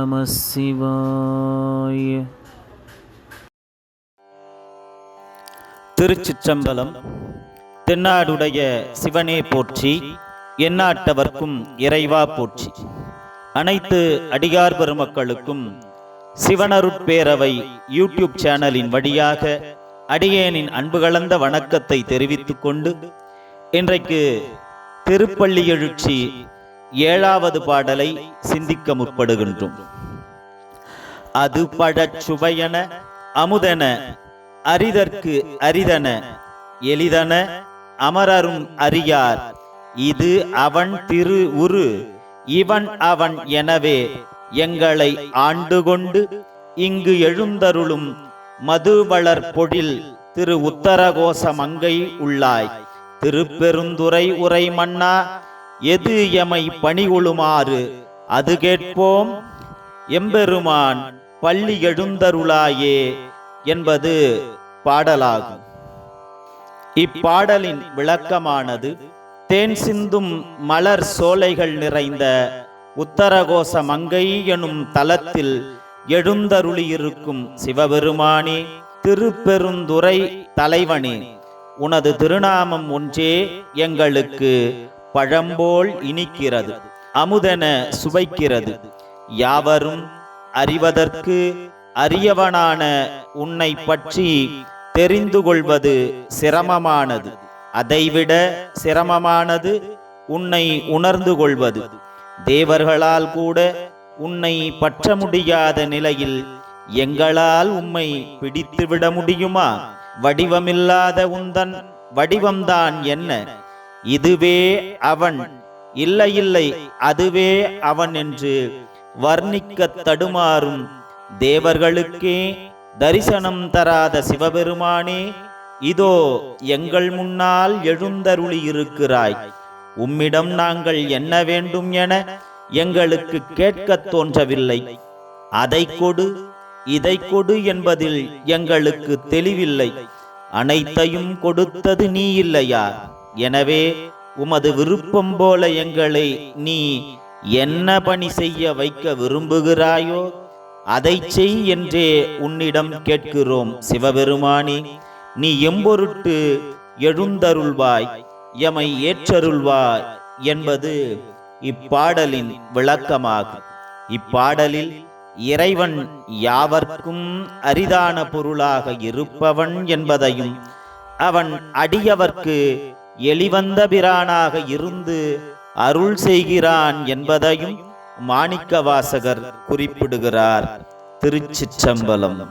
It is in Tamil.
நம சிவாய திருச்சிற்றம்பலம் தென்னாடுடைய சிவனே போற்றி எந்நாட்டவர்க்கும் இறைவா போற்றி. அனைத்து அடியார் பெருமக்களுக்கும் சிவனருட்பேரவை யூடியூப் சேனலின் வழியாக அடியேனின் அன்பு கலந்த வணக்கத்தை தெரிவித்துக் கொண்டு இன்றைக்கு திருப்பள்ளி எழுச்சி ஏழாவது பாடலை சிந்திக்க முற்படுகின்றோம். அது பழச்சுவையன அமுதன அரிதற்கு அரிதன எளிதன அமரரும் அறியார். இது அவன் திரு உரு இவன் அவன் எனவே எங்களை ஆண்டு கொண்டு இங்கு எழுந்தருளும் மதுவளர் பொழில் திரு உத்தரகோச மங்கை உள்ளாய். திருப்பெருந்துறை உரை மன்னா எது எமை பணிகொளுமாறு? அது கேட்போம். எம்பெருமான் பள்ளி எழுந்தருளாயே என்பது பாடலாகும். இப்பாடலின் விளக்கமானது தேன் சிந்தும் மலர் சோலைகள் நிறைந்த உத்தரகோச மங்கை எனும் தலத்தில் எழுந்தருளியிருக்கும் சிவபெருமானே திருப்பெருந்துறை தலைவனே உனது திருநாமம் ஒன்றே எங்களுக்கு பழம்போல் இனிக்கிறது அமுதென சுவைக்கிறது. யாவரும் அறிவதற்கு அரியவனான உன்னை பற்றி தெரிந்து கொள்வது சிரமமானது. அதைவிட சிரமமானது உன்னை உணர்ந்து கொள்வது. தேவர்களால் கூட உன்னை பற்ற முடியாத நிலையில் எங்களால் உம்மை பிடித்துவிட முடியுமா? வடிவமில்லாத உந்தன் வடிவம்தான் என்ன? இதுவே அவன். இல்லை இல்லை அதுவே அவன் என்று வர்ணிக்க தடுமாறும் தேவர்களுக்கே தரிசனம் தராத சிவபெருமானே இதோ எங்கள் முன்னால் எழுந்தருளி இருக்கிறாய். உம்மிடம் நாங்கள் என்ன வேண்டும் என எங்களுக்கு கேட்கத் தோன்றவில்லை. அதை கொடு இதை கொடு என்பதில் எங்களுக்கு தெளிவில்லை. அனைத்தையும் கொடுத்தது நீ இல்லையா? எனவே உமது விருப்பம் போல எங்களை நீ என்ன பணி செய்ய வைக்க விரும்புகிறாயோ அதை செய் என்றே உன்னிடம் கேட்கிறோம் சிவபெருமானே. நீ எம்பொருட்டு எழுந்தருள்வாய் எமை ஏற்றருள்வாய் என்பது இப்பாடலின் விளக்கமாகும். இப்பாடலில் இறைவன் யாவர்க்கும் அரிதான பொருளாக இருப்பவன் என்பதையும் அவன் அடியவர்க்கு எளிவந்த பிரானாக இருந்து அருள் செய்கிறான் என்பதையும் மாணிக்க வாசகர் குறிப்பிடுகிறார். திருச்சிற்றம்பலம்.